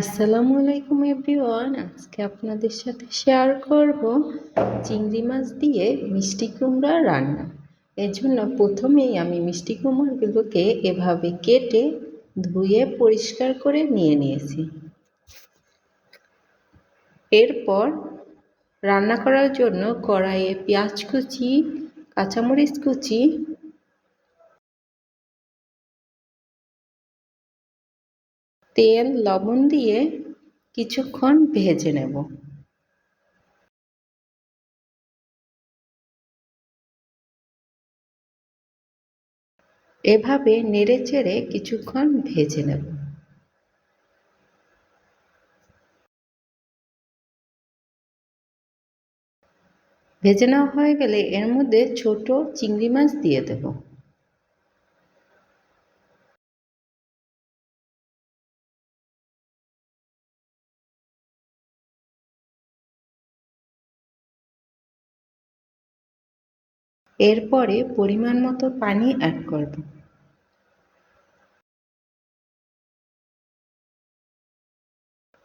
আসসালামু আলাইকুম এভরিওয়ান, আজকে আপনাদের সাথে শেয়ার করব চিংড়ি মাছ দিয়ে মিষ্টি কুমড়া রান্না। এর জন্য প্রথমেই আমি মিষ্টি কুমড়াগুলোকে এভাবে কেটে ধুয়ে পরিষ্কার করে নিয়ে নিয়েছি। এরপর রান্না করার জন্য কড়াইয়ে পেঁয়াজ কুচি, কাঁচামরিচ কুচি তেল, লবণ দিয়ে কিছুক্ষণ ভেজে নেব। এভাবে নেড়ে চেড়ে কিছুক্ষণ ভেজে নেব। ভেজে নেওয়া হয়ে গেলে এর মধ্যে ছোট চিংড়ি মাছ দিয়ে দেবো। এরপরে পরিমাণ মতো পানি অ্যাড করব।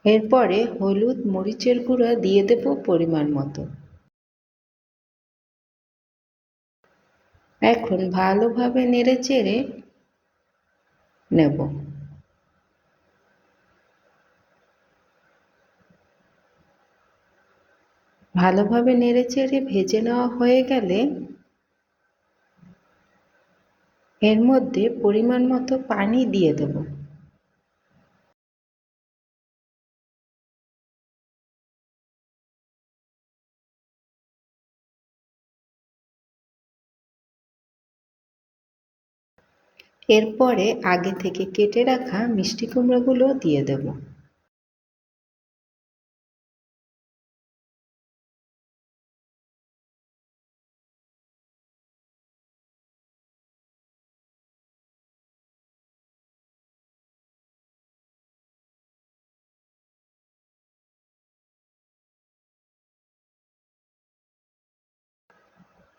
এরপরে হলুদ, মরিচের গুঁড়া দিয়ে দেব পরিমাণ মতো। এখন ভালোভাবে নেড়ে চেড়ে নেব। ভালোভাবে নেড়ে চেড়ে ভেজে নেওয়া হয়ে গেলে এর মধ্যে পরিমাণ মতো পানি দিয়ে দেব। এরপরে আগে থেকে কেটে রাখা মিষ্টি কুমড়োগুলো দিয়ে দেবো।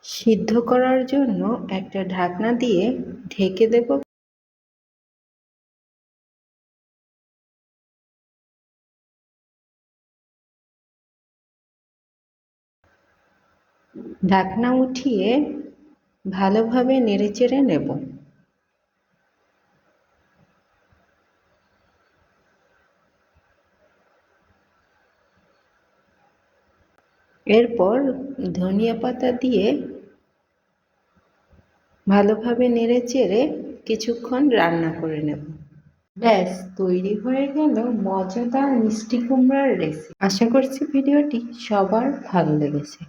সিদ্ধ করার জন্য একটা ঢাকনা দিয়ে ঢেকে দেব। ঢাকনা উঠিয়ে ভালোভাবে নেড়েচেড়ে নেব। এরপর ধনিয়া পাতা দিয়ে ভালোভাবে নেড়ে চেড়ে কিছুক্ষণ রান্না করে নেব। ব্যাস, তৈরি হয়ে গেল মজাদার মিষ্টি কুমড়ার রেসিপি আশা করছি ভিডিওটি সবার ভালো লেগেছে।